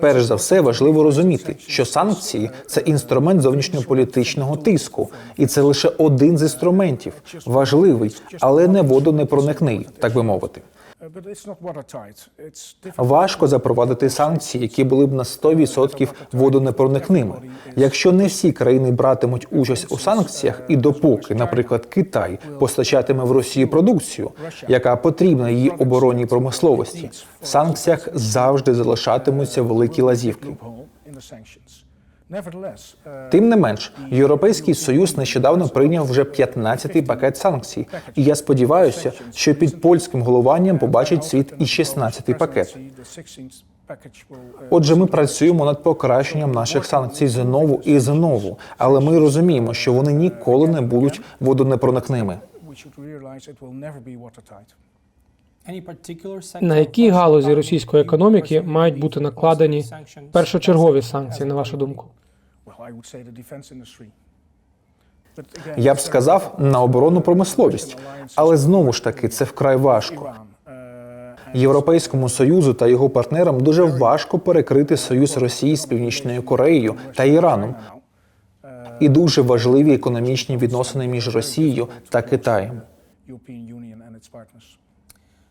Перш за все, важливо розуміти, що санкції це інструмент зовнішньополітичного тиску, і це лише один з інструментів, важливий, але не водонепроникний, так би мовити. Важко запровадити санкції, які були б на 100% водонепроникними. Якщо не всі країни братимуть участь у санкціях, і допоки, наприклад, Китай постачатиме в Росію продукцію, яка потрібна її оборонній промисловості, в санкціях завжди залишатимуться великі лазівки. Тим не менш, Європейський Союз нещодавно прийняв вже 15-й пакет санкцій, і я сподіваюся, що під польським головуванням побачить світ і 16-й пакет. Отже, ми працюємо над покращенням наших санкцій знову і знову, але ми розуміємо, що вони ніколи не будуть водонепроникними. На які галузі російської економіки мають бути накладені першочергові санкції, на вашу думку? Я б сказав на оборонну промисловість, але знову ж таки це вкрай важко. Європейському союзу та його партнерам дуже важко перекрити союз Росії з Північною Кореєю та Іраном. І дуже важливі економічні відносини між Росією та Китаєм.